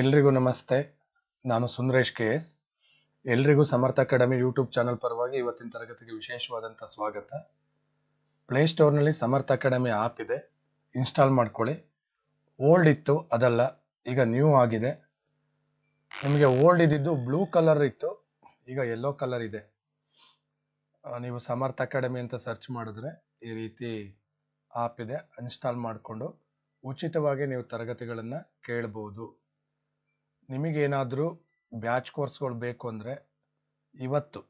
ಎಲ್ರಿಗೂ ನಮಸ್ತೆ. ನಾನು ಸುಂದರೇಶ್ ಕೆ ಎಸ್. ಎಲ್ರಿಗೂ ಸಮರ್ಥ ಅಕಾಡೆಮಿ ಯೂಟ್ಯೂಬ್ ಚಾನಲ್ ಪರವಾಗಿ ಇವತ್ತಿನ ತರಗತಿಗೆ ವಿಶೇಷವಾದಂಥ ಸ್ವಾಗತ. ಪ್ಲೇಸ್ಟೋರ್ನಲ್ಲಿ ಸಮರ್ಥ ಅಕಾಡೆಮಿ ಆ್ಯಪ್ ಇದೆ. ಇನ್ಸ್ಟಾಲ್ ಮಾಡ್ಕೊಳ್ಳಿ. ಓಲ್ಡ್ ಇತ್ತು, ಅದಲ್ಲ, ಈಗ ನ್ಯೂ ಆಗಿದೆ. ನಿಮಗೆ ಓಲ್ಡ್ ಇದ್ದಿದ್ದು ಬ್ಲೂ ಕಲರ್ ಇತ್ತು, ಈಗ ಯೆಲ್ಲೋ ಕಲರ್ ಇದೆ. ನೀವು ಸಮರ್ಥ ಅಕಾಡೆಮಿ ಅಂತ ಸರ್ಚ್ ಮಾಡಿದ್ರೆ ಈ ರೀತಿ ಆ್ಯಪ್ ಇದೆ. ಇನ್ಸ್ಟಾಲ್ ಮಾಡಿಕೊಂಡು ಉಚಿತವಾಗಿ ನೀವು ತರಗತಿಗಳನ್ನು ಕೇಳ್ಬೋದು. ನಿಮಗೇನಾದರೂ ಬ್ಯಾಚ್ ಕೋರ್ಸ್ಗಳು ಬೇಕು ಅಂದರೆ ಇವತ್ತು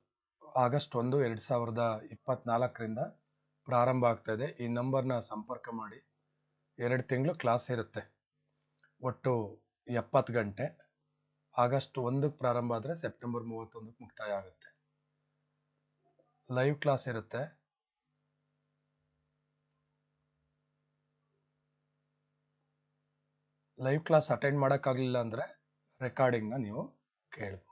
ಆಗಸ್ಟ್ ಒಂದು, ಎರಡು ಸಾವಿರದ ಇಪ್ಪತ್ತ್ನಾಲ್ಕರಿಂದ ಪ್ರಾರಂಭ ಇದೆ ಈ ನಂಬರ್ನ ಸಂಪರ್ಕ ಮಾಡಿ. ಎರಡು ತಿಂಗಳು ಕ್ಲಾಸ್ ಇರುತ್ತೆ. ಒಟ್ಟು ಎಪ್ಪತ್ತು ಗಂಟೆ. ಆಗಸ್ಟ್ ಒಂದಕ್ಕೆ ಪ್ರಾರಂಭ ಆದರೆ ಸೆಪ್ಟೆಂಬರ್ ಮೂವತ್ತೊಂದಕ್ಕೆ ಮುಕ್ತಾಯ ಆಗುತ್ತೆ. ಲೈವ್ ಕ್ಲಾಸ್ ಇರುತ್ತೆ. ಲೈವ್ ಕ್ಲಾಸ್ ಅಟೆಂಡ್ ಮಾಡೋಕ್ಕಾಗಲಿಲ್ಲ ಅಂದರೆ ರೆಕಾರ್ಡಿಂಗ್ನ ನೀವು ಕೇಳ್ಬೋದು.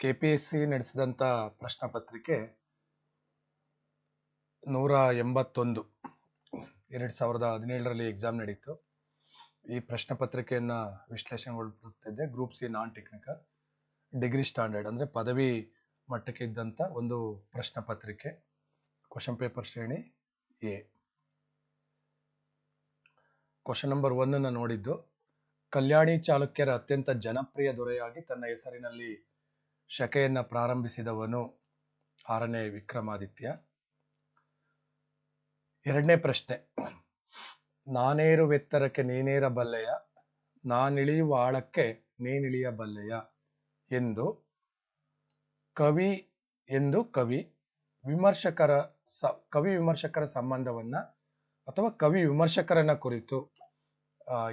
ಕೆ ಪಿ ಎಸ್ ಸಿ ನಡೆಸಿದಂಥ ಪ್ರಶ್ನೆ ಪತ್ರಿಕೆ ನೂರ ಎಂಬತ್ತೊಂದು, ಎರಡು ಸಾವಿರದ ಹದಿನೇಳರಲ್ಲಿ ಎಕ್ಸಾಮ್ ನಡೀತು. ಈ ಪ್ರಶ್ನೆ ಪತ್ರಿಕೆಯನ್ನು ವಿಶ್ಲೇಷಣೆಗೊಳಿಸ್ತಿದ್ದೆ group C non technical degree standard ಅಂದರೆ ಪದವಿ ಮಟ್ಟಕ್ಕೆ ಇದ್ದಂಥ ಒಂದು ಪ್ರಶ್ನೆ ಪತ್ರಿಕೆ, ಕ್ವಶನ್ ಪೇಪರ್ ಶ್ರೇಣಿ ಎ. ಕ್ವಶನ್ ನಂಬರ್ ಒನ್ನನ್ನು ನೋಡಿದ್ದು, ಕಲ್ಯಾಣಿ ಚಾಲುಕ್ಯರ ಅತ್ಯಂತ ಜನಪ್ರಿಯ ದೊರೆಯಾಗಿ ತನ್ನ ಹೆಸರಿನಲ್ಲಿ ಶಕೆಯನ್ನು ಪ್ರಾರಂಭಿಸಿದವನು ಆರನೇ ವಿಕ್ರಮಾದಿತ್ಯ. ಎರಡನೇ ಪ್ರಶ್ನೆ, ನಾನೇರು ವೆತ್ತರಕ್ಕೆ ನೀನೇರಬಲ್ಲೆಯ ನಾನಿಳಿಯುವ ಆಳಕ್ಕೆ ನೀನಿಳಿಯಬಲ್ಲೆಯ ಎಂದು, ಕವಿ ಎಂದು ಕವಿ ವಿಮರ್ಶಕರ ಸ, ಕವಿ ವಿಮರ್ಶಕರ ಸಂಬಂಧವನ್ನ ಅಥವಾ ಕವಿ ವಿಮರ್ಶಕರನ್ನ ಕುರಿತು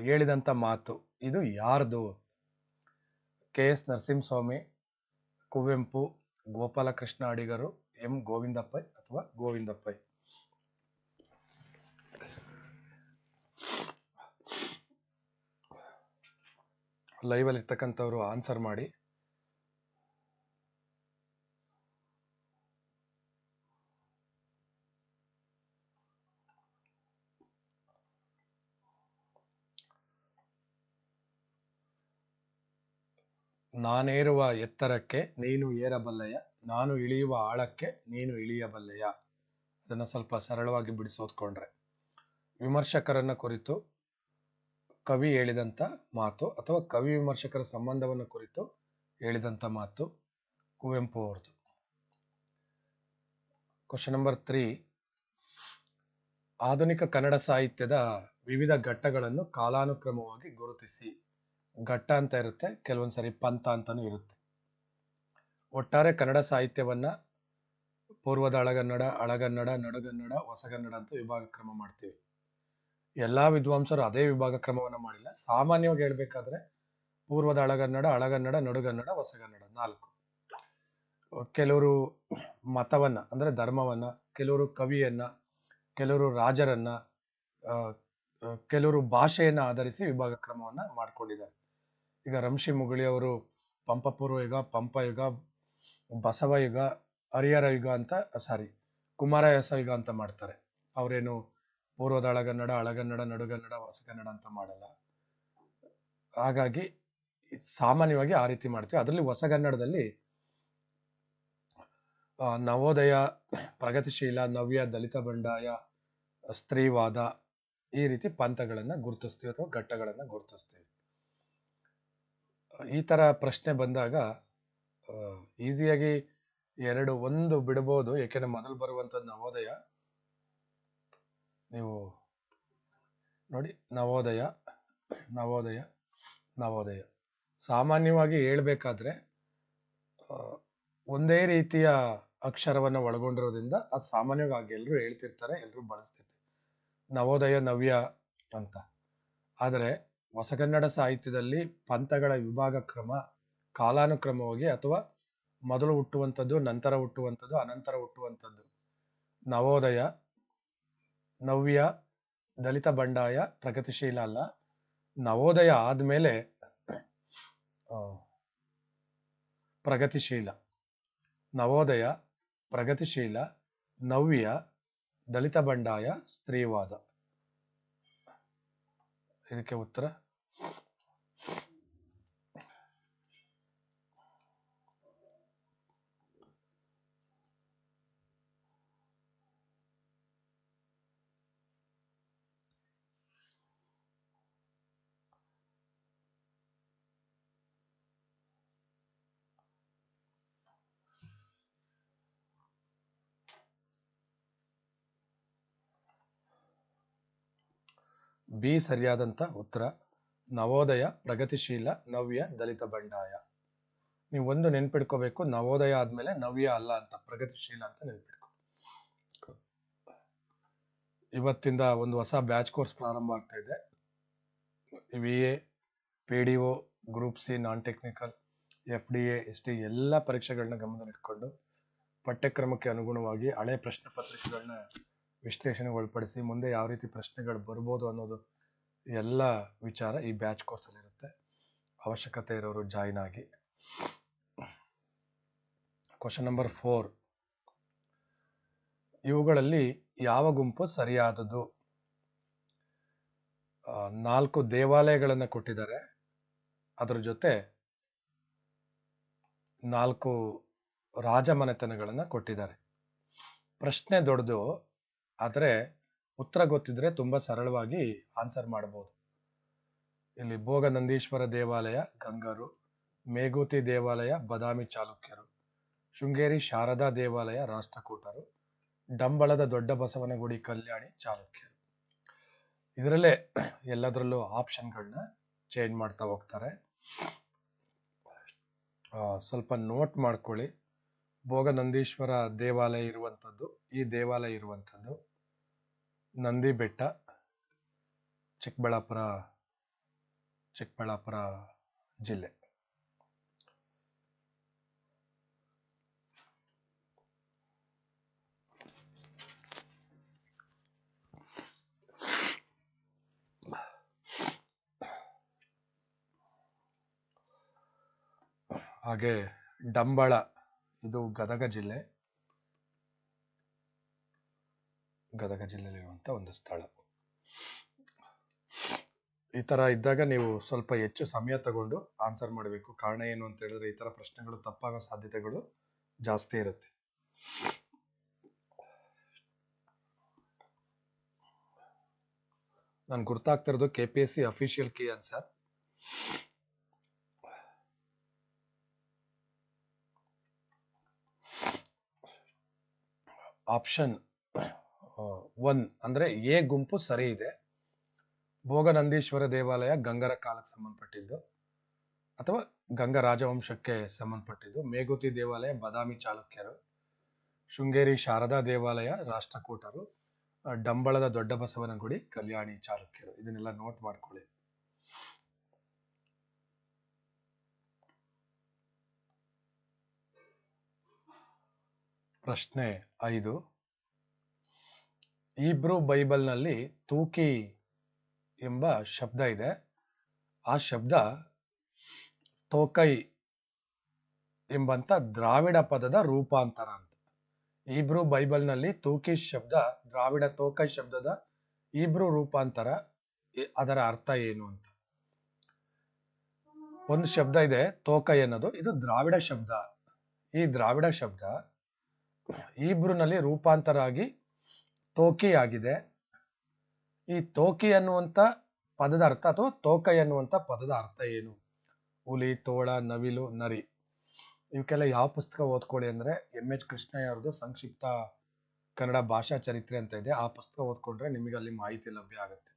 ಹೇಳಿದಂಥ ಮಾತು. ಇದು ಯಾರ್ದು? ಕೆ ಎಸ್ ನರಸಿಂಹಸ್ವಾಮಿ, ಕುವೆಂಪು, ಗೋಪಾಲಕೃಷ್ಣ ಅಡಿಗರು, ಎಂ. ಗೋವಿಂದಪ್ಪೈ ಅಥವಾ ಗೋವಿಂದಪ್ಪೈ ಲೈವಲ್ಲಿ ಇರ್ತಕ್ಕಂಥವ್ರು ಆನ್ಸರ್ ಮಾಡಿ. ನಾನೇರುವ ಎತ್ತರಕ್ಕೆ ನೀನು ಏರಬಲ್ಲೆಯ? ನಾನು ಇಳಿಯುವ ಆಳಕ್ಕೆ ನೀನು ಇಳಿಯಬಲ್ಲೆಯ? ಅದನ್ನು ಸ್ವಲ್ಪ ಸರಳವಾಗಿ ಬಿಡಿಸೋದ್ಕೊಂಡ್ರೆ ವಿಮರ್ಶಕರನ್ನ ಕುರಿತು ಕವಿ ಹೇಳಿದಂಥ ಮಾತು ಅಥವಾ ಕವಿ ವಿಮರ್ಶಕರ ಸಂಬಂಧವನ್ನು ಕುರಿತು ಹೇಳಿದಂಥ ಮಾತು ಕುವೆಂಪು ಅವ್ರದ್ದು. ಕ್ವಶನ್ ನಂಬರ್ ತ್ರೀ ಆಧುನಿಕ ಕನ್ನಡ ಸಾಹಿತ್ಯದ ವಿವಿಧ ಘಟ್ಟಗಳನ್ನು ಕಾಲಾನುಕ್ರಮವಾಗಿ ಗುರುತಿಸಿ. ಘಟ್ಟ ಅಂತ ಇರುತ್ತೆ, ಕೆಲವೊಂದು ಸಾರಿ ಪಂಥ ಅಂತಲೂ ಇರುತ್ತೆ. ಒಟ್ಟಾರೆ ಕನ್ನಡ ಸಾಹಿತ್ಯವನ್ನ ಪೂರ್ವದ ಹಳಗನ್ನಡ ಹಳಗನ್ನಡ ನಡುಗನ್ನಡ ಹೊಸಗನ್ನಡ ಅಂತ ವಿಭಾಗ ಕ್ರಮ ಮಾಡ್ತೀವಿ. ಎಲ್ಲಾ ವಿದ್ವಾಂಸರು ಅದೇ ವಿಭಾಗ ಕ್ರಮವನ್ನ ಮಾಡಿಲ್ಲ. ಸಾಮಾನ್ಯವಾಗಿ ಹೇಳ್ಬೇಕಾದ್ರೆ ಪೂರ್ವದ ಹಳಗನ್ನಡ ಹಳಗನ್ನಡ ನಡುಗನ್ನಡ ಹೊಸಗನ್ನಡ ನಾಲ್ಕು. ಕೆಲವರು ಮತವನ್ನ, ಅಂದ್ರೆ ಧರ್ಮವನ್ನ, ಕೆಲವರು ಕವಿಯನ್ನ, ಕೆಲವರು ರಾಜರನ್ನ ಕೆಲವರು ಭಾಷೆಯನ್ನ ಆಧರಿಸಿ ವಿಭಾಗ ಕ್ರಮವನ್ನ ಮಾಡ್ಕೊಂಡಿದ್ದಾರೆ. ಈಗ ರಂಶಿ ಮುಗುಳಿ ಅವರು ಪಂಪಪೂರ್ವ ಯುಗ, ಪಂಪ ಯುಗ, ಬಸವ ಯುಗ, ಹರಿಹರ ಯುಗ ಅಂತ ಸಾರಿ ಕುಮಾರ ಯಸ ಯುಗ ಅಂತ ಮಾಡ್ತಾರೆ. ಅವರೇನು ಪೂರ್ವದ ಹಳಗನ್ನಡ ಹಳಗನ್ನಡ ನಡುಗನ್ನಡ, ಹೊಸಗನ್ನಡ ಅಂತ ಮಾಡಲ್ಲ. ಹಾಗಾಗಿ ಸಾಮಾನ್ಯವಾಗಿ ಆ ರೀತಿ ಮಾಡ್ತೀವಿ. ಅದರಲ್ಲಿ ಹೊಸಗನ್ನಡದಲ್ಲಿ ನವೋದಯ, ಪ್ರಗತಿಶೀಲ, ನವ್ಯ, ದಲಿತ ಬಂಡಾಯ, ಸ್ತ್ರೀವಾದ ಈ ರೀತಿ ಪಂಥಗಳನ್ನು ಗುರುತಿಸ್ತೀವಿ ಅಥವಾ ಘಟ್ಟಗಳನ್ನು ಗುರುತಿಸ್ತೀವಿ. ಈ ಥರ ಪ್ರಶ್ನೆ ಬಂದಾಗ ಈಸಿಯಾಗಿ ಎರಡು ಒಂದು ಬಿಡ್ಬೋದು, ಏಕೆಂದರೆ ಮೊದಲು ಬರುವಂಥದ್ದು ನವೋದಯ. ನೀವು ನೋಡಿ, ನವೋದಯ ನವೋದಯ ನವೋದಯ. ಸಾಮಾನ್ಯವಾಗಿ ಹೇಳ್ಬೇಕಾದ್ರೆ ಒಂದೇ ರೀತಿಯ ಅಕ್ಷರವನ್ನು ಒಳಗೊಂಡಿರೋದ್ರಿಂದ ಅದು ಸಾಮಾನ್ಯವಾಗಿ ಎಲ್ಲರೂ ಹೇಳ್ತಿರ್ತಾರೆ ಎಲ್ಲರೂ ಬಳಸ್ತಿರ್ತಾರೆ. ನವೋದಯ, ನವ್ಯ ಅಂತ. ಆದರೆ ಹೊಸಗನ್ನಡ ಸಾಹಿತ್ಯದಲ್ಲಿ ಪಂಥಗಳ ವಿಭಾಗ ಕ್ರಮ, ಕಾಲಾನುಕ್ರಮವಾಗಿ ಅಥವಾ ಮೊದಲು ಹುಟ್ಟುವಂಥದ್ದು, ನಂತರ ಹುಟ್ಟುವಂಥದ್ದು, ಅನಂತರ ಹುಟ್ಟುವಂಥದ್ದು. ನವೋದಯ, ನವ್ಯ, ದಲಿತ ಬಂಡಾಯ, ಪ್ರಗತಿಶೀಲ ಅಲ್ಲ. ನವೋದಯ ಆದಮೇಲೆ ಪ್ರಗತಿಶೀಲ. ನವೋದಯ, ಪ್ರಗತಿಶೀಲ, ನವ್ಯ, ದಲಿತ ಬಂಡಾಯ, ಸ್ತ್ರೀವಾದ. ಇದಕ್ಕೆ ಉತ್ತರ? ಬಿ ಸರಿಯಾದಂಥ ಉತ್ತರ. ನವೋದಯ, ಪ್ರಗತಿಶೀಲ, ನವ್ಯ, ದಲಿತ ಬಂಡಾಯ. ನೀವು ಒಂದು ನೆನ್ಪಿಡ್ಕೋಬೇಕು, ನವೋದಯ ಆದ್ಮೇಲೆ ನವ್ಯ ಅಲ್ಲ ಅಂತ, ಪ್ರಗತಿಶೀಲ ಅಂತ ನೆನ್ಪಿಡ್ಕೊ. ಇವತ್ತಿಂದ ಒಂದು ಹೊಸ ಬ್ಯಾಚ್ ಕೋರ್ಸ್ ಪ್ರಾರಂಭ ಆಗ್ತಾ ಇದೆ. V A, P D O, group C non technical F D A, S T, ಎಲ್ಲ ಪರೀಕ್ಷೆಗಳನ್ನ ಗಮನದಲ್ಲಿಟ್ಕೊಂಡು ಪಠ್ಯಕ್ರಮಕ್ಕೆ ಅನುಗುಣವಾಗಿ ಹಳೆ ಪ್ರಶ್ನೆ ಪತ್ರಿಕೆಗಳನ್ನ ವಿಶ್ಲೇಷಣೆಗೆ ಒಳಪಡಿಸಿ ಮುಂದೆ ಯಾವ ರೀತಿ ಪ್ರಶ್ನೆಗಳು ಬರ್ಬೋದು ಅನ್ನೋದು ಎಲ್ಲ ವಿಚಾರ ಈ ಬ್ಯಾಚ್ ಕೋರ್ಸಲ್ಲಿರುತ್ತೆ. ಅವಶ್ಯಕತೆ ಇರೋರು ಜಾಯಿನ್ ಆಗಿ. ಕ್ವಶನ್ ನಂಬರ್ ಫೋರ್ ಇವುಗಳಲ್ಲಿ ಯಾವ ಗುಂಪು ಸರಿಯಾದದು ನಾಲ್ಕು ದೇವಾಲಯಗಳನ್ನು ಕೊಟ್ಟಿದ್ದಾರೆ. ಅದರ ಜೊತೆ ನಾಲ್ಕು ರಾಜಮನೆತನಗಳನ್ನು ಕೊಟ್ಟಿದ್ದಾರೆ. ಪ್ರಶ್ನೆ ದೊಡ್ಡದು ಆದರೆ ಉತ್ತರ ಗೊತ್ತಿದ್ರೆ ತುಂಬ ಸರಳವಾಗಿ ಆನ್ಸರ್ ಮಾಡಬಹುದು ಇಲ್ಲಿ ಭೋಗ ನಂದೀಶ್ವರ ದೇವಾಲಯ, ಗಂಗರು ಮೇಘೂತಿ ದೇವಾಲಯ, ಬದಾಮಿ ಚಾಲುಕ್ಯರು, ಶೃಂಗೇರಿ ಶಾರದಾ ದೇವಾಲಯ, ರಾಷ್ಟ್ರಕೂಟರು, ಡಂಬಳದ ದೊಡ್ಡ ಬಸವನಗುಡಿ ಕಲ್ಯಾಣಿ ಚಾಲುಕ್ಯರು. ಇದರಲ್ಲೇ ಎಲ್ಲದರಲ್ಲೂ ಆಪ್ಷನ್ಗಳನ್ನ ಚೇಂಜ್ ಮಾಡ್ತಾ ಹೋಗ್ತಾರೆ. ಸ್ವಲ್ಪ ನೋಟ್ ಮಾಡ್ಕೊಳ್ಳಿ. ಭೋಗ ನಂದೀಶ್ವರ ದೇವಾಲಯ ಇರುವಂಥದ್ದು, ಈ ದೇವಾಲಯ ಇರುವಂಥದ್ದು. ನಂದಿ ಬೆಟ್ಟ ಚಿಕ್ಕಬಳ್ಳಾಪುರ ಚಿಕ್ಕಬಳ್ಳಾಪುರ ಜಿಲ್ಲೆ. ಹಾಗೆ ಡಂಬಳ ಇದು ಗದಗ ಜಿಲ್ಲೆ. ಗದಗ ಜಿಲ್ಲೆಯಲ್ಲಿರುವಂಥ ಒಂದು ಸ್ಥಳ. ಈ ತರ ಇದ್ದಾಗ ನೀವು ಸ್ವಲ್ಪ ಹೆಚ್ಚು ಸಮಯ ತಗೊಂಡು ಆನ್ಸರ್ ಮಾಡಬೇಕು. ಕಾರಣ ಏನು ಅಂತ ಹೇಳಿದ್ರೆ ಈ ತರ ಪ್ರಶ್ನೆಗಳು ತಪ್ಪಾಗೋ ಸಾಧ್ಯತೆಗಳು ಜಾಸ್ತಿ ಇರುತ್ತೆ. ನಾನು ಗುರ್ತಾಗ್ತಿರೋದು K P S C official key answer option one ಅಂದ್ರೆ ಎ ಗುಂಪು ಸರಿ ಇದೆ. ಭೋಗನಂದೀಶ್ವರ ದೇವಾಲಯ ಗಂಗರ ಕಾಲಕ್ಕೆ ಸಂಬಂಧಪಟ್ಟಿದ್ದು, ಅಥವಾ ಗಂಗ ರಾಜವಂಶಕ್ಕೆ ಸಂಬಂಧಪಟ್ಟಿದ್ದು, ಮೇಗುತಿ ದೇವಾಲಯ, ಬದಾಮಿ ಚಾಲುಕ್ಯರು, ಶೃಂಗೇರಿ ಶಾರದಾ ದೇವಾಲಯ, ರಾಷ್ಟ್ರಕೂಟರು ಡಂಬಳದ ದೊಡ್ಡ ಬಸವನ ಗುಡಿ ಕಲ್ಯಾಣಿ ಚಾಲುಕ್ಯರು. ಇದನ್ನೆಲ್ಲ ನೋಟ್ ಮಾಡ್ಕೊಳ್ಳಿ. ಪ್ರಶ್ನೆ ಐದು. ಈಬ್ರೂ ಬೈಬಲ್ನಲ್ಲಿ ತೂಕಿ ಎಂಬ ಶಬ್ದ ಇದೆ. ಆ ಶಬ್ದ ತೋಕೈ ಎಂಬಂಥ ದ್ರಾವಿಡ ಪದದ ರೂಪಾಂತರ ಅಂತ. ಈಬ್ರೂ ಬೈಬಲ್ನಲ್ಲಿ ತೂಕಿ ಶಬ್ದ, ದ್ರಾವಿಡ ತೋಕೈ ಶಬ್ದದ ಈಬ್ರೂ ರೂಪಾಂತರ ಅದರ ಅರ್ಥ ಏನು ಅಂತ. ಒಂದು ಶಬ್ದ ಇದೆ, ತೋಕೈ ಅನ್ನೋದು. ಇದು ದ್ರಾವಿಡ ಶಬ್ದ. ಈ ದ್ರಾವಿಡ ಶಬ್ದ ಈಬ್ರುನಲ್ಲಿ ರೂಪಾಂತರ ಆಗಿ ತೋಕಿ ಆಗಿದೆ. ಈ ತೋಕಿ ಅನ್ನುವಂಥ ಪದದ ಅರ್ಥ ಅಥವಾ ತೋಕೈ ಅನ್ನುವಂಥ ಪದದ ಅರ್ಥ ಏನು? ಹುಲಿ, ತೋಳ, ನವಿಲು, ನರಿ. ಇವಕ್ಕೆಲ್ಲ ಯಾವ ಪುಸ್ತಕ ಓದ್ಕೊಳ್ಳಿ ಅಂದ್ರೆ ಎಂ ಎಚ್ ಕೃಷ್ಣಯ್ಯ ಅವ್ರದ್ದು ಸಂಕ್ಷಿಪ್ತ ಕನ್ನಡ ಭಾಷಾ ಚರಿತ್ರೆ ಅಂತ ಇದೆ. ಆ ಪುಸ್ತಕ ಓದ್ಕೊಂಡ್ರೆ ನಿಮಗೆ ಅಲ್ಲಿ ಮಾಹಿತಿ ಲಭ್ಯ ಆಗುತ್ತೆ.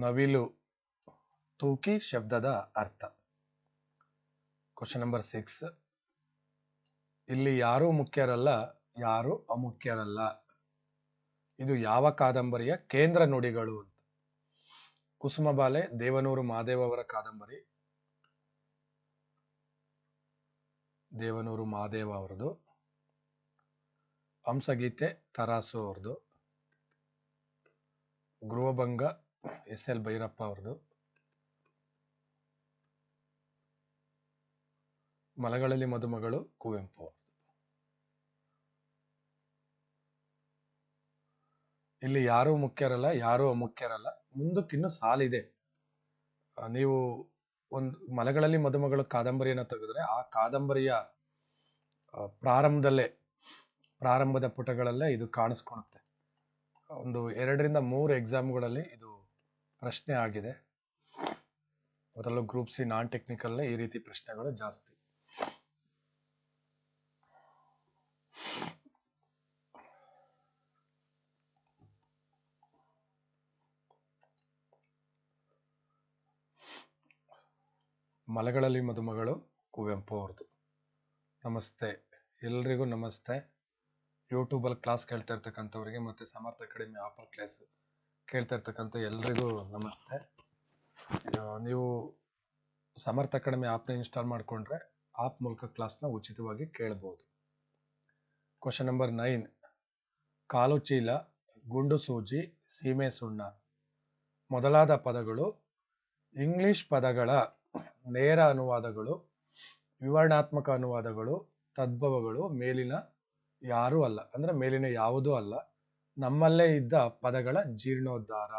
ನವಿಲು ತೂಕಿ ಶಬ್ದದ ಅರ್ಥ. ಕ್ವಶನ್ ನಂಬರ್ ಸಿಕ್ಸ್ ಇಲ್ಲಿ ಯಾರೂ ಮುಖ್ಯರಲ್ಲ, ಯಾರು ಅಮುಖ್ಯರಲ್ಲ. ಇದು ಯಾವ ಕಾದಂಬರಿಯ ಕೇಂದ್ರ ನುಡಿಗಳು ಅಂತ. ಕುಸುಮಬಾಲೆ ದೇವನೂರು ಮಾದೇವ ಅವರ ಕಾದಂಬರಿ. ದೇವನೂರು ಮಾದೇವ ಅವರದು ಹಂಸಗೀತೆ ತರಾಸು ಅವ್ರದ್ದು. ಗೃಹಭಂಗ ಎಸ್ ಎಲ್ ಭೈರಪ್ಪ ಅವ್ರದ್ದು. ಮಲಗಳಲ್ಲಿ ಮದುಮಗಳು ಕುವೆಂಪು ಇಲ್ಲಿ ಯಾರೂ ಮುಖ್ಯರಲ್ಲ, ಯಾರೂ ಅಮುಖ್ಯರಲ್ಲ. ಮುಂದಕ್ಕಿನ್ನು ಸಾಲಿದೆ. ನೀವು ಒಂದು ಮಲಗಳಲ್ಲಿ ಮದುಮಗಳು ಕಾದಂಬರಿಯನ್ನು ತೆಗೆದ್ರೆ ಆ ಕಾದಂಬರಿಯ ಪ್ರಾರಂಭದಲ್ಲೇ, ಪ್ರಾರಂಭದ ಪುಟಗಳಲ್ಲೇ ಇದು ಕಾಣಿಸ್ಕೊಳುತ್ತೆ ಒಂದು ಎರಡರಿಂದ ಮೂರು ಎಕ್ಸಾಮ್ಗಳಲ್ಲಿ ಇದು ಪ್ರಶ್ನೆ ಆಗಿದೆ. ಅದರಲ್ಲೂ ಗ್ರೂಪ್ ಸಿ ನಾನ್ ಟೆಕ್ನಿಕಲ್ನೇ ಈ ರೀತಿ ಪ್ರಶ್ನೆಗಳು ಜಾಸ್ತಿ. ಮಲೆಗಳಲ್ಲಿ ಮದುಮಗಳು ಕುವೆಂಪು ಅವ್ರದ್ದು ನಮಸ್ತೆ. ಎಲ್ರಿಗೂ ನಮಸ್ತೆ. ಯೂಟ್ಯೂಬಲ್ಲಿ ಕ್ಲಾಸ್ ಕೇಳ್ತಾ ಇರ್ತಕ್ಕಂಥವ್ರಿಗೆ ಮತ್ತು ಸಮರ್ಥ ಅಕಾಡೆಮಿ ಆಪಲ್ ಕ್ಲಾಸ್ ಕೇಳ್ತಾ ಇರ್ತಕ್ಕಂಥ ಎಲ್ರಿಗೂ ನಮಸ್ತೆ. ನೀವು ಸಮರ್ಥ ಅಕಾಡೆಮಿ ಆ್ಯಪ್ನ ಇನ್ಸ್ಟಾಲ್ ಮಾಡಿಕೊಂಡ್ರೆ ಆಪ್ ಮೂಲಕ ಕ್ಲಾಸ್ನ ಉಚಿತವಾಗಿ ಕೇಳ್ಬೋದು. ಕ್ವಶನ್ ನಂಬರ್ ನೈನ್ ಕಾಲು ಚೀಲ, ಗುಂಡು ಸೂಜಿ, ಸೀಮೆ ಸುಣ್ಣ. ಮೊದಲಾದ ಪದಗಳು ಇಂಗ್ಲಿಷ್ ಪದಗಳ ನೇರ ಅನುವಾದಗಳು, ವಿವರಣಾತ್ಮಕ ಅನುವಾದಗಳು, ತದ್ಭವಗಳು ಮೇಲಿನ ಯಾರೂ ಅಲ್ಲ. ಅಂದ್ರೆ ಮೇಲಿನ ಯಾವುದೂ ಅಲ್ಲ. ನಮ್ಮಲ್ಲೇ ಇದ್ದ ಪದಗಳ ಜೀರ್ಣೋದ್ಧಾರ.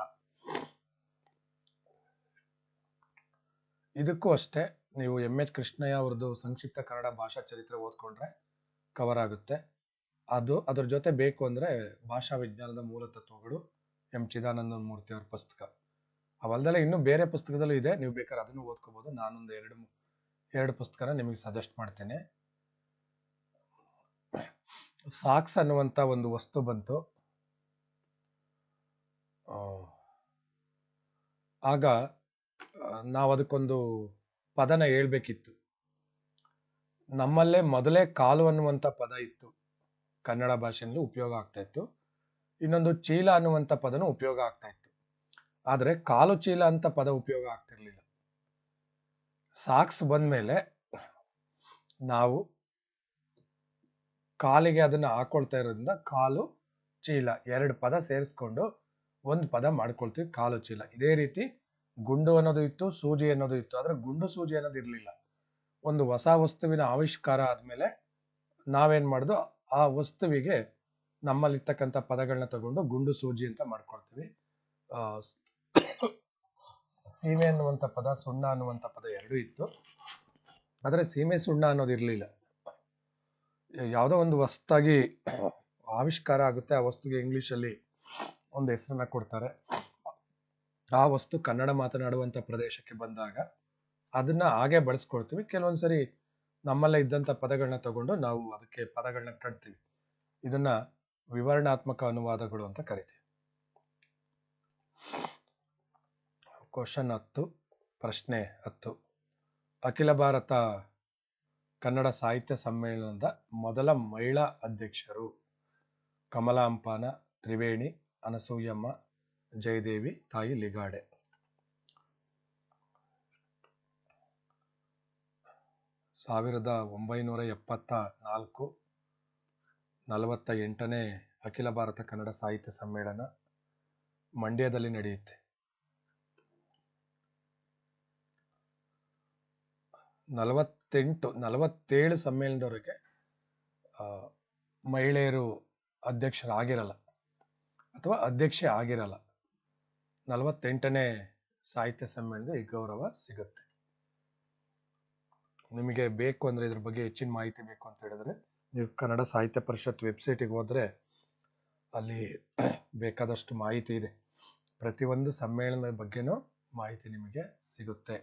ಇದಕ್ಕೂ ಅಷ್ಟೇ, ನೀವು ಎಂ. ಎಚ್. ಕೃಷ್ಣಯ್ಯ ಅವ್ರದ್ದು ಸಂಕ್ಷಿಪ್ತ ಕನ್ನಡ ಭಾಷಾ ಚರಿತ್ರೆ ಓದ್ಕೊಂಡ್ರೆ ಕವರ್ ಆಗುತ್ತೆ. ಅದು, ಅದ್ರ ಜೊತೆ ಬೇಕು ಅಂದ್ರೆ ಭಾಷಾ ವಿಜ್ಞಾನದ ಮೂಲ ತತ್ವಗಳು ಎಂ. ಚಿದಾನಂದ ಮೂರ್ತಿ ಅವ್ರ ಪುಸ್ತಕ. ಅವಲ್ದಲ್ಲೇ ಇನ್ನೂ ಬೇರೆ ಪುಸ್ತಕದಲ್ಲೂ ಇದೆ, ನೀವು ಬೇಕಾದ್ರೆ ಅದನ್ನು ಓದ್ಕೋಬೋದು. ನಾನೊಂದು ಎರಡು ಎರಡು ಪುಸ್ತಕನ ನಿಮಗೆ ಸಜೆಸ್ಟ್ ಮಾಡ್ತೇನೆ. ಸಾಕ್ಸ್ ಅನ್ನುವಂತ ಒಂದು ವಸ್ತು ಬಂತು. ಆಗ ನಾವು ಅದಕ್ಕೊಂದು ಪದನ ಹೇಳ್ಬೇಕಿತ್ತು. ನಮ್ಮಲ್ಲೇ ಮೊದಲೇ ಕಾಲು ಅನ್ನುವಂಥ ಪದ ಇತ್ತು. ಕನ್ನಡ ಭಾಷೆಯಲ್ಲಿ ಉಪಯೋಗ ಆಗ್ತಾ ಇತ್ತು. ಇನ್ನೊಂದು ಚೀಲ ಅನ್ನುವಂಥ ಪದನೂ ಉಪಯೋಗ ಆಗ್ತಾ ಇತ್ತು. ಆದರೆ ಕಾಲು ಚೀಲ ಅಂತ ಪದ ಉಪಯೋಗ ಆಗ್ತಿರ್ಲಿಲ್ಲ. ಸಾಕ್ಸ್ ಬಂದ್ಮೇಲೆ ನಾವು ಕಾಲಿಗೆ ಅದನ್ನ ಹಾಕೊಳ್ತಾ ಇರೋದ್ರಿಂದ ಕಾಲು, ಚೀಲ ಎರಡು ಪದ ಸೇರಿಸ್ಕೊಂಡು ಒಂದು ಪದ ಮಾಡ್ಕೊಳ್ತೀವಿ, ಕಾಲು ಚೀಲ. ಇದೇ ರೀತಿ ಗುಂಡು ಅನ್ನೋದು ಇತ್ತು, ಸೂಜಿ ಅನ್ನೋದು ಇತ್ತು. ಆದ್ರೆ ಗುಂಡು, ಸೂಜಿ ಅನ್ನೋದು ಇರಲಿಲ್ಲ. ಒಂದು ಹೊಸ ವಸ್ತುವಿನ ಆವಿಷ್ಕಾರ ಆದಮೇಲೆ ನಾವೇನ್ ಮಾಡುದು, ಆ ವಸ್ತುವಿಗೆ ನಮ್ಮಲ್ಲಿರ್ತಕ್ಕಂಥ ಪದಗಳನ್ನ ತಗೊಂಡು ಗುಂಡು, ಸೂಜಿ ಅಂತ ಮಾಡ್ಕೊಳ್ತೀವಿ. ಸೀಮೆ ಅನ್ನುವಂಥ ಪದ, ಸುಣ್ಣ ಅನ್ನುವಂಥ ಪದ ಎರಡೂ ಇತ್ತು. ಆದರೆ ಸೀಮೆ, ಸುಣ್ಣ ಅನ್ನೋದು ಇರಲಿಲ್ಲ. ಯಾವುದೋ ಒಂದು ಹೊಸ್ತಾಗಿ ಆವಿಷ್ಕಾರ ಆಗುತ್ತೆ, ಆ ವಸ್ತುಗೆ ಇಂಗ್ಲಿಷಲ್ಲಿ ಒಂದು ಹೆಸರನ್ನ ಕೊಡ್ತಾರೆ. ಆ ವಸ್ತು ಕನ್ನಡ ಮಾತನಾಡುವಂಥ ಪ್ರದೇಶಕ್ಕೆ ಬಂದಾಗ ಅದನ್ನ ಹಾಗೆ ಬಳಸ್ಕೊಳ್ತೀವಿ. ಕೆಲವೊಂದ್ಸರಿ ನಮ್ಮಲ್ಲೇ ಇದ್ದಂಥ ಪದಗಳನ್ನ ತಗೊಂಡು ನಾವು ಅದಕ್ಕೆ ಪದಗಳನ್ನ ಕಟ್ತೀವಿ. ಇದನ್ನ ವಿವರಣಾತ್ಮಕ ಅನುವಾದಗಳು ಅಂತ ಕರಿತೀವಿ. ಕ್ವಶನ್ ಹತ್ತು, ಪ್ರಶ್ನೆ ಹತ್ತು. ಅಖಿಲ ಭಾರತ ಕನ್ನಡ ಸಾಹಿತ್ಯ ಸಮ್ಮೇಳನದ ಮೊದಲ ಮಹಿಳಾ ಅಧ್ಯಕ್ಷರು ಕಮಲಾಂಪಾನ ತ್ರಿವೇಣಿ ಅನಸೂಯಮ್ಮ, ಜಯದೇವಿ, ತಾಯಿ ಲಿಗಾಡೆ. ಸಾವಿರದ ಒಂಬೈನೂರ ಎಪ್ಪತ್ತ ನಾಲ್ಕು, ನಲವತ್ತ ಎಂಟನೇ ಅಖಿಲ ಭಾರತ ಕನ್ನಡ ಸಾಹಿತ್ಯ ಸಮ್ಮೇಳನ ಮಂಡ್ಯದಲ್ಲಿ ನಡೆಯುತ್ತೆ. ನಲವತ್ತೆಂಟು, ನಲವತ್ತೇಳು ಸಮ್ಮೇಳನದವರೆಗೆ ಮಹಿಳೆಯರು ಅಧ್ಯಕ್ಷರಾಗಿರಲ್ಲ. ಅಥವಾ ಅಧ್ಯಕ್ಷೆ ಆಗಿರಲ್ಲ. ನಲವತ್ತೆಂಟನೇ ಸಾಹಿತ್ಯ ಸಮ್ಮೇಳನದ ಈ ಗೌರವ ಸಿಗುತ್ತೆ. ನಿಮಗೆ ಬೇಕು ಅಂದರೆ ಇದ್ರ ಬಗ್ಗೆ ಹೆಚ್ಚಿನ ಮಾಹಿತಿ ಬೇಕು ಅಂತ ಹೇಳಿದ್ರೆ, ನೀವು ಕನ್ನಡ ಸಾಹಿತ್ಯ ಪರಿಷತ್ ವೆಬ್ಸೈಟಿಗೆ ಹೋದ್ರೆ ಅಲ್ಲಿ ಬೇಕಾದಷ್ಟು ಮಾಹಿತಿ ಇದೆ. ಪ್ರತಿಯೊಂದು ಸಮ್ಮೇಳನದ ಬಗ್ಗೆನೂ ಮಾಹಿತಿ ನಿಮಗೆ ಸಿಗುತ್ತೆ.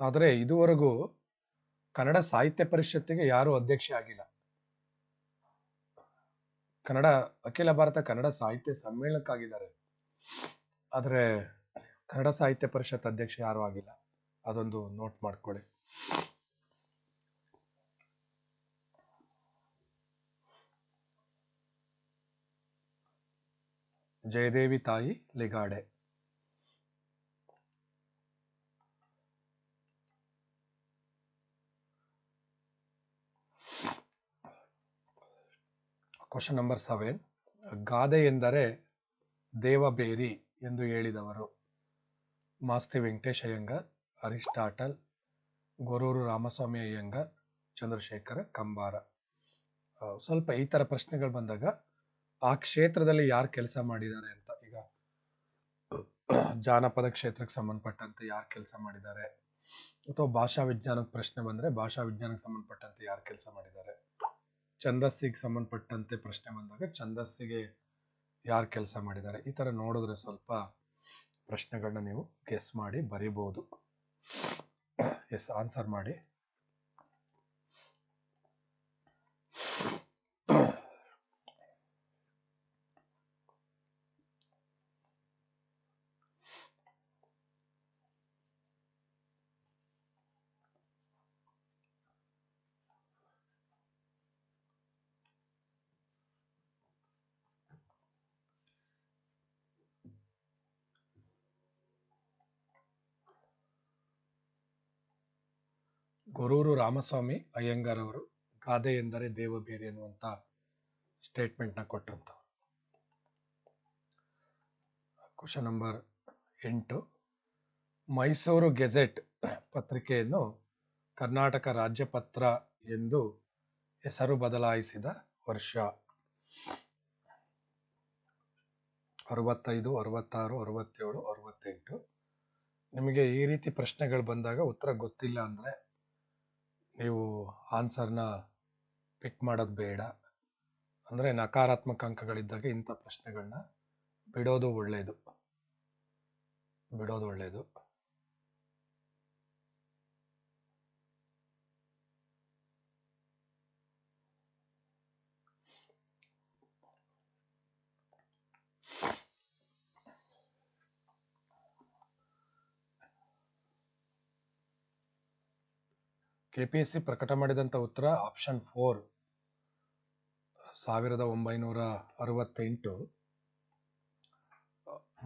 ಆದರೆ ಇದುವರೆಗೂ ಕನ್ನಡ ಸಾಹಿತ್ಯ ಪರಿಷತ್ತಿಗೆ ಯಾರೂ ಅಧ್ಯಕ್ಷೆ ಆಗಿಲ್ಲ. ಕನ್ನಡ, ಅಖಿಲ ಭಾರತ ಕನ್ನಡ ಸಾಹಿತ್ಯ ಸಮ್ಮೇಳನಕ್ಕಾಗಿದ್ದಾರೆ. ಆದರೆ ಕನ್ನಡ ಸಾಹಿತ್ಯ ಪರಿಷತ್ ಅಧ್ಯಕ್ಷ ಯಾರೂ ಆಗಿಲ್ಲ. ಅದೊಂದು ನೋಟ್ ಮಾಡ್ಕೊಳ್ಳಿ. ಜಯದೇವಿ ತಾಯಿ ಲಿಗಾಡೆ. ಕ್ವಶನ್ ನಂಬರ್ ಸೆವೆನ್ ಗಾದೆ ಎಂದರೆ ದೇವಬೇರಿ ಎಂದು ಹೇಳಿದವರು. ಮಾಸ್ತಿ ವೆಂಕಟೇಶ್ ಅಯ್ಯಂಗರ್, ಅರಿಸ್ಟಾಟಲ್, ಗೊರೂರು ರಾಮಸ್ವಾಮಿ ಅಯ್ಯಂಗರ್, ಚಂದ್ರಶೇಖರ ಕಂಬಾರ. ಸ್ವಲ್ಪ ಈ ಥರ ಪ್ರಶ್ನೆಗಳು ಬಂದಾಗ ಆ ಕ್ಷೇತ್ರದಲ್ಲಿ ಯಾರು ಕೆಲಸ ಮಾಡಿದ್ದಾರೆ ಅಂತ. ಈಗ ಜಾನಪದ ಕ್ಷೇತ್ರಕ್ಕೆ ಸಂಬಂಧಪಟ್ಟಂತೆ ಯಾರು ಕೆಲಸ ಮಾಡಿದ್ದಾರೆ? ಅಥವಾ ಭಾಷಾ ವಿಜ್ಞಾನಕ್ಕೆ ಪ್ರಶ್ನೆ ಬಂದರೆ ಭಾಷಾ ವಿಜ್ಞಾನಕ್ಕೆ ಸಂಬಂಧಪಟ್ಟಂತೆ ಯಾರು ಕೆಲಸ ಮಾಡಿದ್ದಾರೆ? ಛಂದಸ್ಸಿಗೆ ಸಂಬಂಧಪಟ್ಟಂತೆ ಪ್ರಶ್ನೆ ಬಂದಾಗ ಛಂದಸ್ಸಿಗೆ ಯಾರು ಕೆಲಸ ಮಾಡಿದ್ದಾರೆ? ಈ ಥರ ನೋಡಿದ್ರೆ ಸ್ವಲ್ಪ ಪ್ರಶ್ನೆಗಳನ್ನ ನೀವು ಗೆಸ್ ಮಾಡಿ ಬರಿಬೋದು. ಎಸ್ ಆನ್ಸರ್ ಮಾಡಿ ಗೊರೂರು ರಾಮಸ್ವಾಮಿ ಅಯ್ಯಂಗಾರ್ ಅವರು ಗಾದೆ ಎಂದರೆ ದೇವಬೇರಿ ಅನ್ನುವಂಥ ಸ್ಟೇಟ್ಮೆಂಟ್ನ ಕೊಟ್ಟಂತ ಕ್ವಶನ್ ನಂಬರ್ ಎಂಟು. ಮೈಸೂರು ಗೆಜೆಟ್ ಪತ್ರಿಕೆಯನ್ನು ಕರ್ನಾಟಕ ರಾಜ್ಯಪತ್ರ ಎಂದು ಹೆಸರು ಬದಲಾಯಿಸಿದ ವರ್ಷ. ಅರವತ್ತೈದು, ಅರವತ್ತಾರು, ಅರವತ್ತೇಳು, ಅರವತ್ತೆಂಟು. ನಿಮಗೆ ಈ ರೀತಿ ಪ್ರಶ್ನೆಗಳು ಬಂದಾಗ ಉತ್ತರ ಗೊತ್ತಿಲ್ಲ ಅಂದರೆ ನೀವು ಆನ್ಸರ್ನ ಪಿಕ್ ಮಾಡೋದು ಬೇಡ. ಅಂದರೆ ನಕಾರಾತ್ಮಕ ಅಂಕಗಳಿದ್ದಾಗ ಇಂಥ ಪ್ರಶ್ನೆಗಳನ್ನ ಬಿಡೋದು ಒಳ್ಳೆಯದು ಬಿಡೋದು ಒಳ್ಳೆಯದು ಕೆಪಿಎಸ್ಸಿ ಪ್ರಕಟ ಮಾಡಿದಂಥ ಉತ್ತರ ಆಪ್ಷನ್ ಫೋರ್ ಸಾವಿರದ ಒಂಬೈನೂರ ಅರವತ್ತೆಂಟು.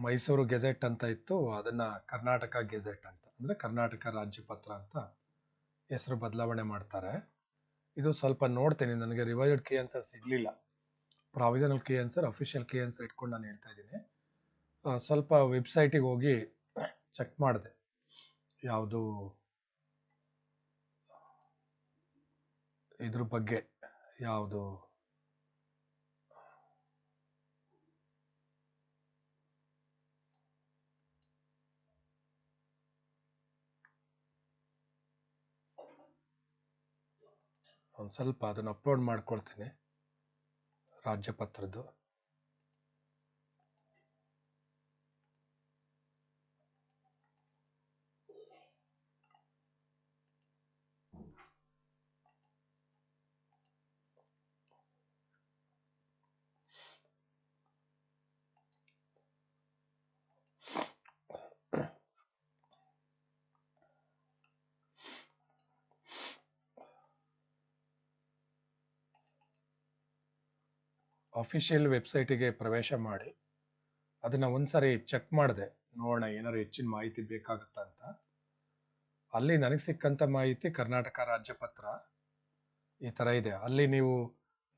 ಮೈಸೂರು ಗೆಜೆಟ್ ಅಂತ ಇತ್ತು, ಅದನ್ನು ಕರ್ನಾಟಕ ಗೆಜೆಟ್ ಅಂತ, ಅಂದರೆ ಕರ್ನಾಟಕ ರಾಜ್ಯಪತ್ರ ಅಂತ ಹೆಸರು ಬದಲಾವಣೆ ಮಾಡ್ತಾರೆ. ಇದು ಸ್ವಲ್ಪ ನೋಡ್ತೀನಿ, ನನಗೆ ರಿವೈಸ್ಡ್ ಕೀ ಆನ್ಸರ್ ಸಿಗಲಿಲ್ಲ. Provisional key answer official key answer ಇಟ್ಕೊಂಡು ನಾನು ಹೇಳ್ತಾ ಇದ್ದೀನಿ. ಸ್ವಲ್ಪ ವೆಬ್ಸೈಟಿಗೆ ಹೋಗಿ ಚೆಕ್ ಮಾಡಿದೆ, ಯಾವುದು ಇದ್ರ ಬಗ್ಗೆ ಯಾವುದು? ಒಂದು ಸ್ವಲ್ಪ ಅದನ್ನು ಅಪ್ಲೋಡ್ ಮಾಡ್ಕೊಳ್ತೀನಿ. ರಾಜ್ಯಪತ್ರದ್ದು ಅಫಿಷಿಯಲ್ ವೆಬ್ಸೈಟಿಗೆ ಪ್ರವೇಶ ಮಾಡಿ, ಅದನ್ನು ಒಂದ್ಸರಿ ಚೆಕ್ ಮಾಡಿದೆ. ನೋಡೋಣ ಏನಾದ್ರು ಹೆಚ್ಚಿನ ಮಾಹಿತಿ ಬೇಕಾಗುತ್ತಾ ಅಂತ. ಅಲ್ಲಿ ನನಗೆ ಸಿಕ್ಕಂಥ ಮಾಹಿತಿ ಕರ್ನಾಟಕ ರಾಜ್ಯಪತ್ರ ಈ ಥರ ಇದೆ. ಅಲ್ಲಿ ನೀವು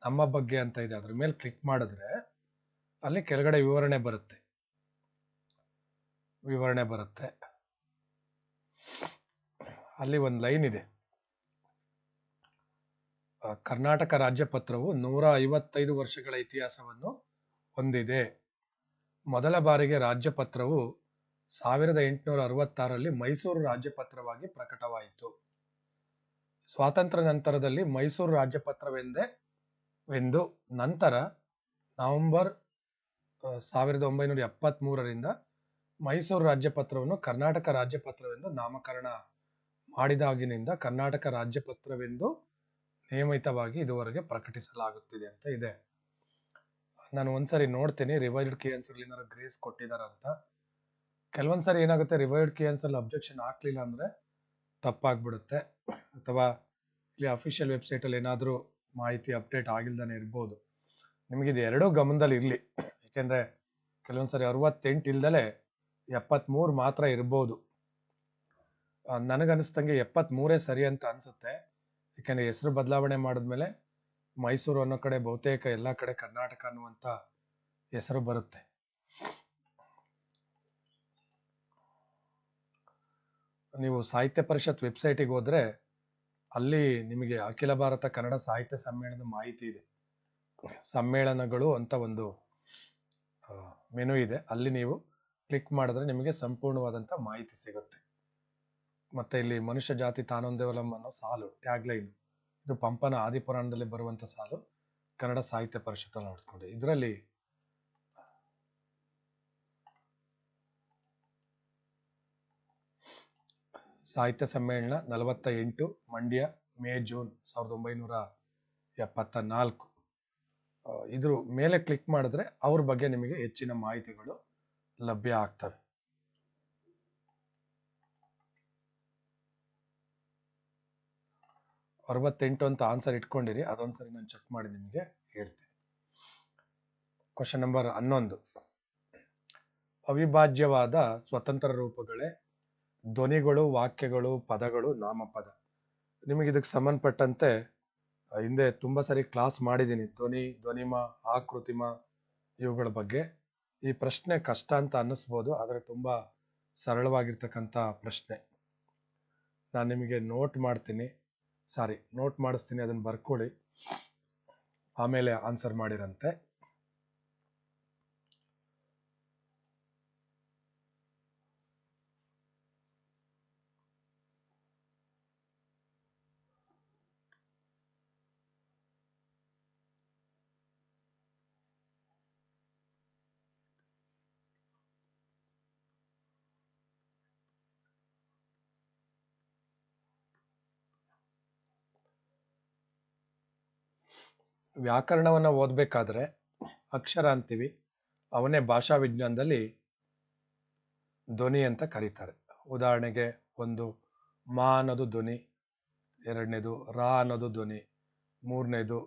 ನಮ್ಮ ಬಗ್ಗೆ ಅಂತ ಇದೆ, ಅದ್ರ ಮೇಲೆ ಕ್ಲಿಕ್ ಮಾಡಿದ್ರೆ ಅಲ್ಲಿ ಕೆಳಗಡೆ ವಿವರಣೆ ಬರುತ್ತೆ. ವಿವರಣೆ ಬರುತ್ತೆ. ಅಲ್ಲಿ ಒಂದು ಲೈನ್ ಇದೆ. ಕರ್ನಾಟಕ ರಾಜ್ಯಪತ್ರವು ನೂರ ಐವತ್ತೈದು ವರ್ಷಗಳ ಇತಿಹಾಸವನ್ನು ಹೊಂದಿದೆ. ಮೊದಲ ಬಾರಿಗೆ ರಾಜ್ಯಪತ್ರವು ಸಾವಿರದ ಎಂಟುನೂರ ಅರವತ್ತಾರಲ್ಲಿ ಮೈಸೂರು ರಾಜ್ಯಪತ್ರವಾಗಿ ಪ್ರಕಟವಾಯಿತು. ಸ್ವಾತಂತ್ರ್ಯ ನಂತರದಲ್ಲಿ ಮೈಸೂರು ರಾಜ್ಯಪತ್ರವೆಂದೇ ಎಂದು ನಂತರ ನವೆಂಬರ್ ಸಾವಿರದ ಒಂಬೈನೂರ ಎಪ್ಪತ್ತ್ಮೂರರಿಂದ ಮೈಸೂರು ರಾಜ್ಯಪತ್ರವನ್ನು ಕರ್ನಾಟಕ ರಾಜ್ಯಪತ್ರವೆಂದು ನಾಮಕರಣ ಮಾಡಿದಾಗಿನಿಂದ ಕರ್ನಾಟಕ ರಾಜ್ಯಪತ್ರವೆಂದು ನಿಯಮಿತವಾಗಿ ಇದುವರೆಗೆ ಪ್ರಕಟಿಸಲಾಗುತ್ತಿದೆ ಅಂತ ಇದೆ. ನಾನು ಒಂದ್ಸರಿ ನೋಡ್ತೀನಿ, ರಿವೈಲ್ಡ್ ಕೀ ಆನ್ಸರ್ ಏನಾದ್ರು ಗ್ರೇಸ್ ಕೊಟ್ಟಿದಾರ ಅಂತ. ಕೆಲವೊಂದ್ ಸರಿ ಏನಾಗುತ್ತೆ, ರಿವೈಲ್ಡ್ ಕೀ ಆನ್ಸರ್ ಅಬ್ಜೆಕ್ಷನ್ ಹಾಕ್ಲಿಲ್ಲ ಅಂದ್ರೆ ತಪ್ಪಾಗ್ಬಿಡುತ್ತೆ. ಅಥವಾ ಇಲ್ಲಿ ಅಫಿಷಿಯಲ್ ವೆಬ್ಸೈಟ್ ಅಲ್ಲಿ ಏನಾದರೂ ಮಾಹಿತಿ ಅಪ್ಡೇಟ್ ಆಗಿಲ್ದಾನೆ ಇರ್ಬೋದು. ನಿಮಗೆ ಇದು ಎರಡೂ ಗಮನದಲ್ಲಿ ಇರಲಿ. ಯಾಕೆಂದ್ರೆ ಕೆಲವೊಂದ್ಸರಿ ಅರವತ್ತೆಂಟು ಇಲ್ದಲೆ ಎಪ್ಪತ್ತ್ಮೂರು ಮಾತ್ರ ಇರ್ಬೋದು. ನನಗನ್ನಿಸ್ದಂಗೆ ಎಪ್ಪತ್ತ್ಮೂರೇ ಸರಿ ಅಂತ ಅನ್ಸುತ್ತೆ. ಯಾಕೆಂದ್ರೆ ಹೆಸರು ಬದಲಾವಣೆ ಮಾಡಿದ್ಮೇಲೆ ಮೈಸೂರು ಅನ್ನೋ ಕಡೆ ಬಹುತೇಕ ಎಲ್ಲ ಕಡೆ ಕರ್ನಾಟಕ ಅನ್ನುವಂಥ ಹೆಸರು ಬರುತ್ತೆ. ನೀವು ಸಾಹಿತ್ಯ ಪರಿಷತ್ ವೆಬ್ಸೈಟಿಗೆ ಹೋದ್ರೆ ಅಲ್ಲಿ ನಿಮಗೆ ಅಖಿಲ ಭಾರತ ಕನ್ನಡ ಸಾಹಿತ್ಯ ಸಮ್ಮೇಳನದ ಮಾಹಿತಿ ಇದೆ. ಸಮ್ಮೇಳನಗಳು ಅಂತ ಒಂದು ಮೆನು ಇದೆ. ಅಲ್ಲಿ ನೀವು ಕ್ಲಿಕ್ ಮಾಡಿದ್ರೆ ನಿಮಗೆ ಸಂಪೂರ್ಣವಾದಂಥ ಮಾಹಿತಿ ಸಿಗುತ್ತೆ. ಮತ್ತೆ ಇಲ್ಲಿ ಮನುಷ್ಯ ಜಾತಿ ತಾನೊಂದೇವಲಂ ಅನ್ನೋ ಸಾಲು ಟ್ಯಾಗ್ ಲೈನ್ ಇದು ಪಂಪನ ಆದಿಪುರಾಣದಲ್ಲಿ ಬರುವಂತ ಸಾಲು. ಕನ್ನಡ ಸಾಹಿತ್ಯ ಪರಿಷತ್ ನೋಡ್ಕೊಂಡು ಇದರಲ್ಲಿ ಸಾಹಿತ್ಯ ಸಮ್ಮೇಳನ ನಲವತ್ತ ಎಂಟು ಮಂಡ್ಯ, ಮೇ, ಜೂನ್ ಸಾವಿರದ ಒಂಬೈನೂರ ಎಪ್ಪತ್ತ ನಾಲ್ಕು ಇದ್ರ ಮೇಲೆ ಕ್ಲಿಕ್ ಮಾಡಿದ್ರೆ ಅವ್ರ ಬಗ್ಗೆ ನಿಮಗೆ ಹೆಚ್ಚಿನ ಮಾಹಿತಿಗಳು ಲಭ್ಯ ಆಗ್ತವೆ. ಅರವತ್ತೆಂಟು ಅಂತ ಆನ್ಸರ್ ಇಟ್ಕೊಂಡಿರಿ, ಅದೊಂದ್ಸರಿ ನಾನು ಚೆಕ್ ಮಾಡಿ ನಿಮಗೆ ಹೇಳ್ತೀನಿ. ಕ್ವಶನ್ ನಂಬರ್ ಹನ್ನೊಂದು. ಅವಿಭಾಜ್ಯವಾದ ಸ್ವತಂತ್ರ ರೂಪಗಳೇ ಧ್ವನಿಗಳು, ವಾಕ್ಯಗಳು, ಪದಗಳು, ನಾಮಪದ. ನಿಮಗೆ ಇದಕ್ಕೆ ಸಂಬಂಧಪಟ್ಟಂತೆ ಹಿಂದೆ ತುಂಬ ಸರಿ ಕ್ಲಾಸ್ ಮಾಡಿದ್ದೀನಿ. ಧ್ವನಿ, ಧ್ವನಿಮ, ಆಕೃತಿಮ, ಇವುಗಳ ಬಗ್ಗೆ. ಈ ಪ್ರಶ್ನೆ ಕಷ್ಟ ಅಂತ ಅನ್ನಿಸ್ಬೋದು, ಆದರೆ ತುಂಬ ಸರಳವಾಗಿರ್ತಕ್ಕಂಥ ಪ್ರಶ್ನೆ. ನಾನು ನಿಮಗೆ ನೋಟ್ ಮಾಡ್ತೀನಿ. ಸಾರಿ ನೋಟ್ ಮಾಡಿಸ್ತೀನಿ ಅದನ್ನು ಬರ್ಕೊಳ್ಳಿ. ಆಮೇಲೆ ಆನ್ಸರ್ ಮಾಡಿರಂತೆ. ವ್ಯಾಕರಣವನ್ನು ಓದಬೇಕಾದ್ರೆ ಅಕ್ಷರ ಅಂತೀವಿ, ಅವನೇ ಭಾಷಾ ವಿಜ್ಞಾನದಲ್ಲಿ ಧ್ವನಿ ಅಂತ ಕರೀತಾರೆ. ಉದಾಹರಣೆಗೆ ಒಂದು ಮಾ ಅನ್ನೋದು ಧ್ವನಿ, ಎರಡನೇದು ರಾ ಅನ್ನೋದು ಧ್ವನಿ, ಮೂರನೇದು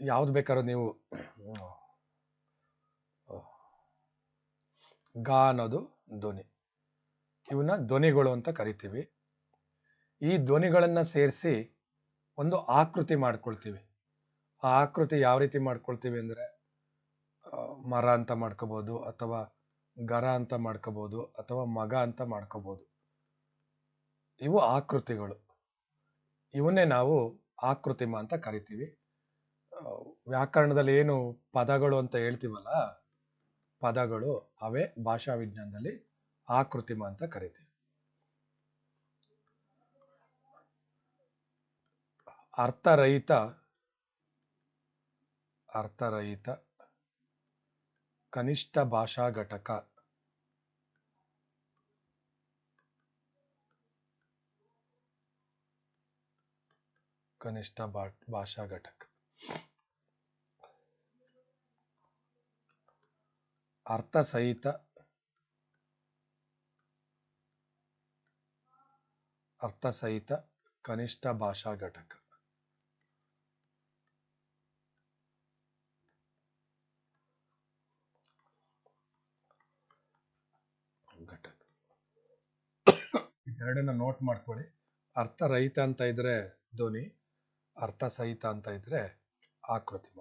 ಯಾವ್ದು ಬೇಕಾದ್ರೂ ನೀವು ಗಾ ಅನ್ನೋದು ಧ್ವನಿ. ಇವನ್ನ ಧ್ವನಿಗಳು ಅಂತ ಕರಿತೀವಿ. ಈ ಧ್ವನಿಗಳನ್ನು ಸೇರಿಸಿ ಒಂದು ಆಕೃತಿ ಮಾಡ್ಕೊಳ್ತೀವಿ. ಆ ಆಕೃತಿ ಯಾವ ರೀತಿ ಮಾಡ್ಕೊಳ್ತೀವಿ ಅಂದ್ರೆ ಮರ ಅಂತ ಮಾಡ್ಕೋಬೋದು ಅಥವಾ ಗರ ಅಂತ ಮಾಡ್ಕೋಬೋದು ಅಥವಾ ಮಗ ಅಂತ ಮಾಡ್ಕೋಬೋದು. ಇವು ಆಕೃತಿಗಳು. ಇವನ್ನೇ ನಾವು ಆಕೃತಿಮ ಅಂತ ಕರಿತೀವಿ. ವ್ಯಾಕರಣದಲ್ಲಿ ಏನು ಪದಗಳು ಅಂತ ಹೇಳ್ತೀವಲ್ಲ, ಪದಗಳು ಅವೇ ಭಾಷಾ ವಿಜ್ಞಾನದಲ್ಲಿ ಆಕೃತಿಮ ಅಂತ ಕರಿತೀವಿ. ಅರ್ಥರಹಿತ ಅರ್ಥರಹಿತ ಕನಿಷ್ಠ ಭಾಷಾ ಘಟಕ ಕನಿಷ್ಠ ಭಾ- ಭಾಷಾ ಘಟಕ ಅರ್ಥಸಹಿತ ಅರ್ಥಸಹಿತ ಕನಿಷ್ಠ ಭಾಷಾ ಘಟಕ ಘಟಕ ಎರಡನ್ನ ನೋಟ್ ಮಾಡ್ಕೊಳ್ಳಿ. ಅರ್ಥ ಅರ್ಥರಹಿತ ಅಂತ ಇದ್ರೆ ಧ್ವನಿ ಅರ್ಥಸಹಿತ ಅಂತ ಇದ್ರೆ ಆಕೃತಿಮ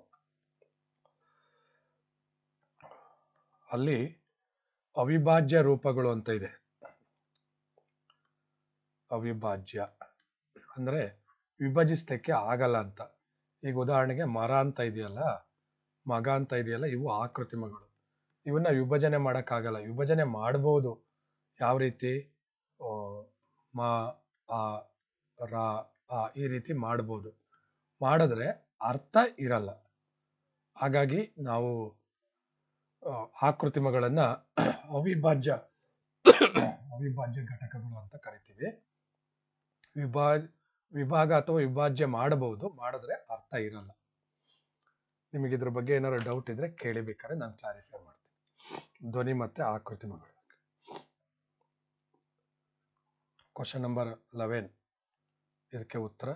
ಅಲ್ಲಿ ಅವಿಭಾಜ್ಯ ರೂಪಗಳು ಅಂತ ಇದೆ. ಅವಿಭಾಜ್ಯ ಅಂದ್ರೆ ವಿಭಜಿಸ್ತಕ್ಕೆ ಆಗಲ್ಲ ಅಂತ. ಈಗ ಉದಾಹರಣೆಗೆ ಮರ ಅಂತ ಇದೆಯಲ್ಲ, ಮಗ ಅಂತ ಇದೆಯಲ್ಲ, ಇವು ಆಕೃತಿಮಗಳು ಇವನ್ನ ವಿಭಜನೆ ಮಾಡೋಕ್ಕಾಗಲ್ಲ. ವಿಭಜನೆ ಮಾಡ್ಬೋದು. ಯಾವ ರೀತಿ? ಮ, ಆ, ರಾ, ಆ ಈ ರೀತಿ ಮಾಡ್ಬೋದು. ಮಾಡಿದ್ರೆ ಅರ್ಥ ಇರಲ್ಲ. ಹಾಗಾಗಿ ನಾವು ಆಕೃತಿಮಗಳನ್ನು ಅವಿಭಾಜ್ಯ ಅವಿಭಾಜ್ಯ ಘಟಕಗಳು ಅಂತ ಕರಿತೀವಿ. ವಿಭಾ ವಿಭಾಗ ಅಥವಾ ವಿಭಾಜ್ಯ ಮಾಡಬಹುದು, ಮಾಡಿದ್ರೆ ಅರ್ಥ ಇರಲ್ಲ. ನಿಮಗೆ ಇದ್ರ ಬಗ್ಗೆ ಏನಾದ್ರು ಡೌಟ್ ಇದ್ರೆ ಕೇಳಿ ಬೇಕಾದ್ರೆ ನಾನು ಕ್ಲಾರಿಫೈ ಮಾಡ್ತೀನಿ. ಧ್ವನಿ ಮತ್ತೆ ಆಕೃತಿ ಮಗಳು ಕ್ವಶನ್ ನಂಬರ್ ಲೆವೆನ್ ಇದಕ್ಕೆ ಉತ್ತರ?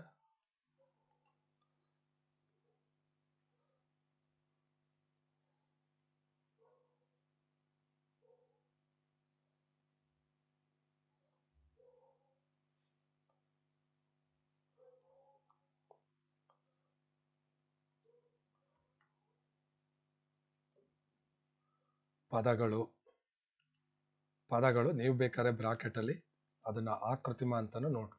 ಪದಗಳು. ಪದಗಳು ನೀವು ಬೇಕಾದ್ರೆ ಬ್ರಾಕೆಟ್ ಅಲ್ಲಿ ಅದನ್ನ ಆಕೃತಿಮ ಅಂತಲೂ ನೋಟ್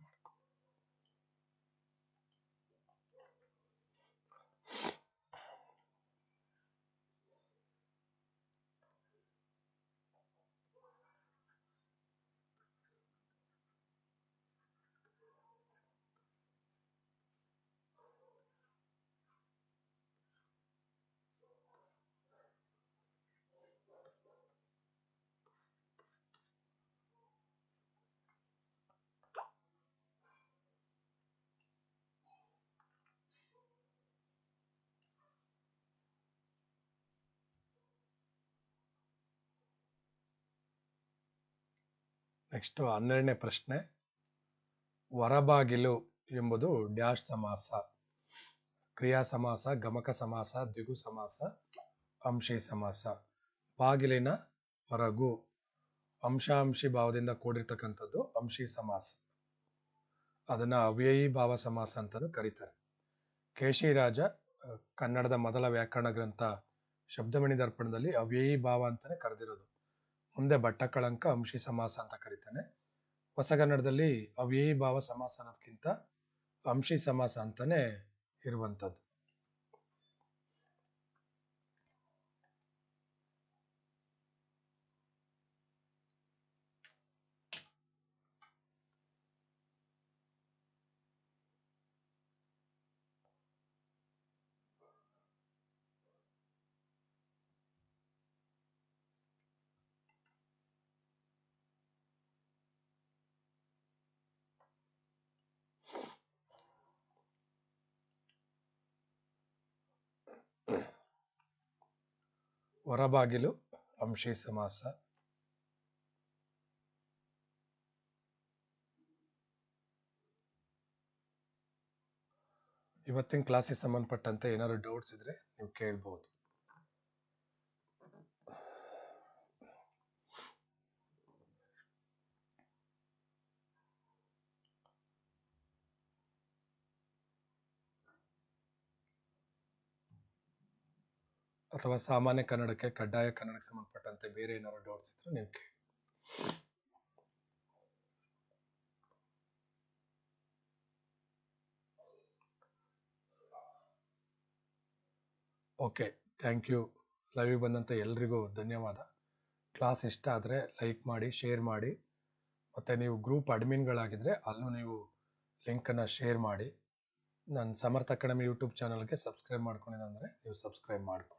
ನೆಕ್ಸ್ಟ್ ಹನ್ನೆರಡನೇ ಪ್ರಶ್ನೆ ಹೊರಬಾಗಿಲು ಎಂಬುದು ಡ್ಯಾಶ್ ಸಮಾಸ, ಕ್ರಿಯಾ ಸಮಾಸ, ಗಮಕ ಸಮಾಸ, ದ್ವಿಗು ಸಮಾಸ, ಅಂಶಿ ಸಮಾಸ. ಬಾಗಿಲಿನ ಹೊರಗು ಅಂಶಾಂಶಿ ಭಾವದಿಂದ ಕೂಡಿರ್ತಕ್ಕಂಥದ್ದು ಅಂಶಿ ಸಮಾಸ. ಅದನ್ನ ಅವ್ಯಯಿ ಭಾವ ಸಮಾಸ ಅಂತಲೂ ಕರೀತಾರೆ. ಕೇಶಿರಾಜ ಕನ್ನಡದ ಮೊದಲ ವ್ಯಾಕರಣ ಗ್ರಂಥ ಶಬ್ದಮಣಿ ದರ್ಪಣದಲ್ಲಿ ಅವ್ಯಯಿ ಭಾವ ಅಂತಲೇ ಕರೆದಿರೋದು. ಮುಂದೆ ಭಟ್ಟಕಳಂಕ ಅಂಶಿ ಸಮಾಸ ಅಂತ ಕರಿತೇನೆ. ಹೊಸಗನ್ನಡದಲ್ಲಿ ಅವ್ಯಯಿ ಭಾವ ಸಮಾಸ ಅನ್ನೋದಕ್ಕಿಂತ ಅಂಶಿ ಸಮಾಸ ಅಂತಾನೆ ಇರುವಂಥದ್ದು. ಹೊರಬಾಗಿಲು ಅಂಶಿ ಸಮಾಸ. ಇವತ್ತಿನ ಕ್ಲಾಸಿಗೆ ಸಂಬಂಧಪಟ್ಟಂತೆ ಏನಾದ್ರು ಡೌಟ್ಸ್ ಇದ್ರೆ ನೀವು ಕೇಳ್ಬೋದು. ಅಥವಾ ಸಾಮಾನ್ಯ ಕನ್ನಡಕ್ಕೆ ಕಡ್ಡಾಯ ಕನ್ನಡಕ್ಕೆ ಸಂಬಂಧಪಟ್ಟಂತೆ ಬೇರೆ ಏನಾದ್ರು ಡೌಟ್ಸ್ ಇದ್ರೆ ನೀವು ಕೇಳಿ. ಓಕೆ ಥ್ಯಾಂಕ್ ಯು ಲೈವ್ ಬಂದಂಥ ಎಲ್ರಿಗೂ ಧನ್ಯವಾದ. ಕ್ಲಾಸ್ ಇಷ್ಟ ಆದರೆ ಲೈಕ್ ಮಾಡಿ ಶೇರ್ ಮಾಡಿ. ಮತ್ತು ನೀವು ಗ್ರೂಪ್ ಅಡ್ಮಿನ್ಗಳಾಗಿದ್ದರೆ ಅಲ್ಲೂ ನೀವು ಲಿಂಕನ್ನು ಶೇರ್ ಮಾಡಿ. ನನ್ನ ಸಮರ್ಥ ಅಕಾಡೆಮಿ ಯೂಟ್ಯೂಬ್ ಚಾನಲ್ಗೆ ಸಬ್ಸ್ಕ್ರೈಬ್ ಮಾಡ್ಕೊಂಡಿದ್ದಂದರೆ ನೀವು ಸಬ್ಸ್ಕ್ರೈಬ್ ಮಾಡ್ಕೊಳ್ಳಿ